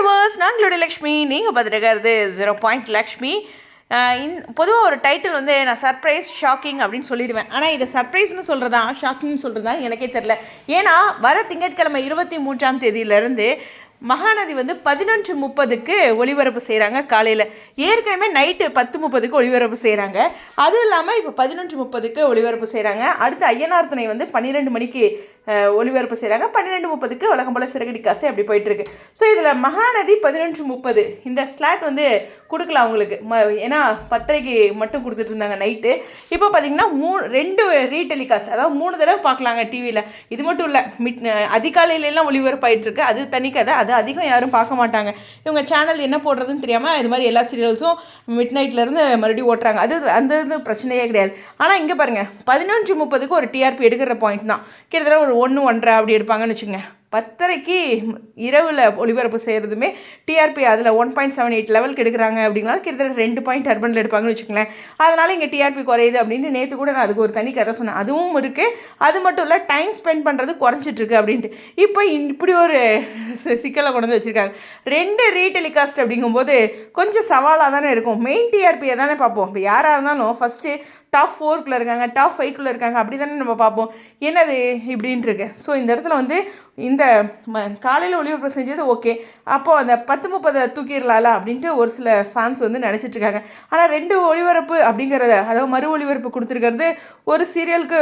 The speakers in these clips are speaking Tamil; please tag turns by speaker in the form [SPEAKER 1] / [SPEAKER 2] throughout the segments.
[SPEAKER 1] வியூவர்ஸ் நாங்களுடைய லக்ஷ்மி நீங்கள் பார்த்துருக்கிறது ஜீரோ பாயிண்ட் லக்ஷ்மி. இன் பொதுவாக ஒரு டைட்டில் வந்து நான் சர்ப்ரைஸ் ஷாக்கிங் அப்படின்னு சொல்லிடுவேன். ஆனால் இதை சர்ப்ரைஸ்னு சொல்கிறதா ஷாக்கிங்னு சொல்கிறதா எனக்கே தெரில ஏன்னா வர திங்கட்கிழமை இருபத்தி மூன்றாம் தேதியிலேருந்து மகாநதி வந்து பதினொன்று முப்பதுக்கு ஒளிபரப்பு செய்கிறாங்க காலையில். ஏற்கனவே நைட்டு பத்து முப்பதுக்கு ஒளிபரப்பு செய்கிறாங்க அதுவும் இல்லாமல் இப்போ பதினொன்று முப்பதுக்கு ஒளிபரப்பு செய்கிறாங்க அடுத்து ஐயனார் துணை வந்து பன்னிரெண்டு மணிக்கு ஒளிபரப்பு செய்கிறாங்க பன்னிரெண்டு முப்பதுக்கு வழக்கம் போல் சிறகடி காசு அப்படி போயிட்டுருக்கு. ஸோ இதில் மகாநதி பதினொன்று முப்பது. இந்த ஸ்லாட் வந்து கொடுக்கல அவங்களுக்கு. ம ஏன்னா பத்தரைக்கு மட்டும் கொடுத்துட்டு இருந்தாங்க நைட்டு. இப்போ பார்த்தீங்கன்னா மூ ரெண்டு ரீடெலிகாஸ்ட் அதாவது மூணு தடவை பார்க்கலாங்க டிவியில் இது மட்டும் இல்லை மிட் அதிகாலையிலலாம் ஒளிபரப்பாயிட்டுருக்கு அது தனி கதை. அது அதிகம் யாரும் பார்க்க மாட்டாங்க. இவங்க சேனல் என்ன போடுறதுன்னு தெரியாமல் இது மாதிரி எல்லா சீரியல்ஸும் மிட் நைட்லேருந்து மறுபடியும் ஓட்டுறாங்க. அது அந்த இது பிரச்சனையே கிடையாது. ஆனால் இங்கே பாருங்கள் பதினஞ்சு முப்பதுக்கு ஒரு டிஆர்பி எடுக்கிற பாயிண்ட் தான். கிட்டத்தட்ட ஒரு ஒன்று ஒன்றரை அப்படி எடுப்பாங்கன்னு வச்சுங்க பத்தரைக்கு இரவில் ஒளிபரப்பு செய்கிறதுமே டிஆர்பி அதில் ஒன் பாயிண்ட் செவன் எயிட் லெவலுக்கு எடுக்கிறாங்க அப்படின்னா கிட்டத்தட்ட ரெண்டு பாயிண்ட் அர்பனில் எடுப்பாங்கன்னு வச்சுக்கோங்களேன். அதனால் இங்கே டிஆர்பி குறையுது அப்படின்னு நேற்று கூட நான் அதுக்கு ஒரு தனி கதை சொன்னேன். அதுவும் இருக்குது அது மட்டும் இல்லை டைம் ஸ்பெண்ட் பண்ணுறது குறைஞ்சிட்ருக்கு அப்படின்ட்டு. இப்போ இப்படி ஒரு சிக்கலை கொண்டு வந்து வச்சுருக்காங்க. ரெண்டு ரீடெலிகாஸ்ட் அப்படிங்கும்போது கொஞ்சம் சவாலாக தானே இருக்கும். மெயின் டிஆர்பியை தானே பார்ப்போம். இப்போ யாராக இருந்தாலும் ஃபஸ்ட்டு டாப் ஃபோர்க்குள்ளே இருக்காங்க டாப் ஃபைவ்க்குள்ளே இருக்காங்க அப்படி தானே நம்ம பார்ப்போம். என்னது இப்படின்ட்டு இருக்கு. ஸோ இந்த இடத்துல வந்து இந்த காலையில் ஒளிபரப்பு செஞ்சது ஓகே அப்போது அந்த பத்து முப்பதை தூக்கிடலாம்ல அப்படின்ட்டு ஒரு சில ஃபேன்ஸ் வந்து நினச்சிட்ருக்காங்க ஆனால் ரெண்டு ஒளிபரப்பு அப்படிங்கிறத அதாவது மறு ஒளிபரப்பு கொடுத்துருக்கிறது ஒரு சீரியலுக்கு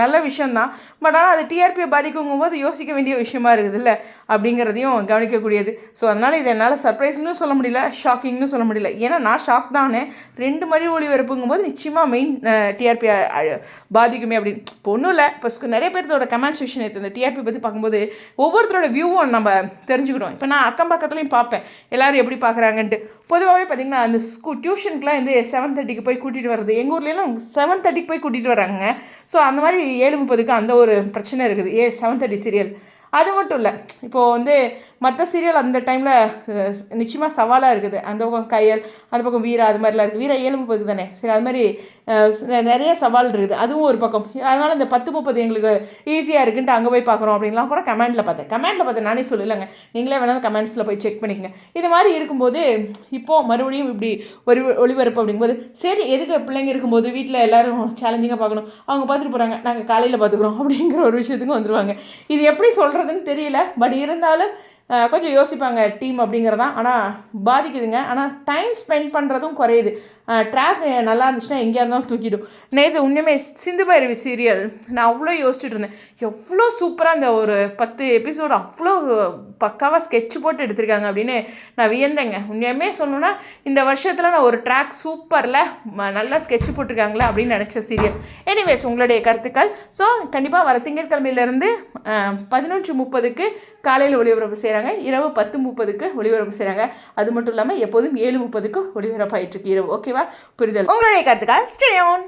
[SPEAKER 1] நல்ல விஷயந்தான் பட் ஆனால் அது டிஆர்பியை பாதிக்குங்கும் போது யோசிக்க வேண்டிய விஷயமா இருக்குதுல்ல அப்படிங்கிறதையும் கவனிக்கக்கூடியது. ஸோ அதனால் இது என்னால் சர்ப்ரைஸ்னு சொல்ல முடியல ஷாக்கிங்னு சொல்ல முடியல. ஏன்னா நான் ஷாக் தானே. ரெண்டு மறு ஒளிபரப்புங்கும் போது நிச்சயமாக மெயின் டிஆர்பி பாதிக்குமே அப்படின்னு. இப்போ ஒன்றும் இல்லை. இப்போ நிறைய பேர்த்தோட கமெண்ட் செக்ஷன் எடுத்து இந்த டிஆர்பி பற்றி பார்க்கும்போது ஒவ்வொருத்தரோட வியூவும் நம்ம தெரிஞ்சுக்கிட்டோம் இப்போ நான் அக்கம் பக்கத்துலேயும் பார்ப்பேன். எல்லாரும் எப்படி பார்க்குறாங்கன்ட்டு. பொதுவாகவே பார்த்தீங்கன்னா அந்த ஸ்கூ டியூஷனுக்குலாம் வந்து செவன் தேர்ட்டிக்கு போய் கூட்டிகிட்டு வர்றது. எங்கள் ஊர்லேயும் செவன் தேர்ட்டிக்கு போய் கூட்டிகிட்டு வராங்க ஸோ அந்த மாதிரி ஏழு முப்பதுக்கு அந்த ஒரு பிரச்சனை இருக்குது. ஏ செவன் தேர்ட்டி சீரியல் அது மட்டும் இல்லை. இப்போது வந்து மற்ற சீரியல் அந்த டைமில் நிச்சயமாக சவாலாக இருக்குது. அந்த பக்கம் கையல் அந்த பக்கம் வீரா அது மாதிரிலாம் இருக்குது. வீரா ஏழு முப்பது தானே? சரி அது மாதிரி நிறைய சவால் இருக்குது. அதுவும் ஒரு பக்கம். அதனால் இந்த பத்து முப்பது எங்களுக்கு ஈஸியாக இருக்குன்ட்டு அங்கே போய் பார்க்குறோம் அப்படின்லாம் கூட கமெண்டில் பார்த்தேன் கமெண்டில் பார்த்தேன் நானே சொல்லலைங்க. நீங்களே வேணாலும் கமெண்ட்ஸில் போய் செக் பண்ணிக்கங்க. இது மாதிரி இருக்கும்போது இப்போது மறுபடியும் இப்படி ஒரு ஒளிபரப்பு அப்படிங்கும்போது சரி எதுக்கு பிள்ளைங்க இருக்கும்போது வீட்டில் எல்லோரும் சேலஞ்சிங்காக பார்க்கணும். அவங்க பார்த்துட்டு போகிறாங்க நாங்கள் காலையில் பார்த்துக்குறோம் அப்படிங்கிற ஒரு விஷயத்துக்கு வந்துடுவாங்க இது எப்படி சொல்கிறதுன்னு தெரியல. பட் இருந்தாலும் கொஞ்சம் யோசிப்பாங்க டீம் அப்படிங்கிறதான். ஆனால் பாதிக்குதுங்க. ஆனால் டைம் ஸ்பெண்ட் பண்ணுறதும் குறையுது. ட்ராக் நல்லா இருந்துச்சுன்னா எங்கேயா இருந்தாலும் தூக்கிடும். நேற்று உண்மையுமே சிந்து பைரவி சீரியல் நான் அவ்வளோ யோசிச்சுட்டு இருந்தேன். எவ்வளோ சூப்பராக அந்த ஒரு பத்து எபிசோடு அவ்வளோ பக்காவாக ஸ்கெட்ச் போட்டு எடுத்திருக்காங்க அப்படின்னு நான் வியந்தேங்க. உண்மையுமே சொல்லணும்னா இந்த வருஷத்தில் நான் ஒரு ட்ராக் சூப்பரில் நல்லா ஸ்கெட்ச் போட்டிருக்காங்களே அப்படின்னு நினச்ச சீரியல் எனிவேஸ் உங்களுடைய கருத்துக்கள். ஸோ கண்டிப்பாக வர திங்கட்கிழமையிலேருந்து பதினொன்று முப்பதுக்கு காலையில் ஒளிபரப்பு செய்கிறாங்க இரவு பத்து முப்பதுக்கு ஒளிபரப்பு செய்கிறாங்க அது மட்டும் இல்லாமல் எப்போதும் ஏழு முப்பதுக்கு ஒளிபரப்பாயிட்டு இருக்கு. இரவு. ஓகேவா புரிதல். உங்களுடைய கருத்துக்கள் ஸ்டேயோன்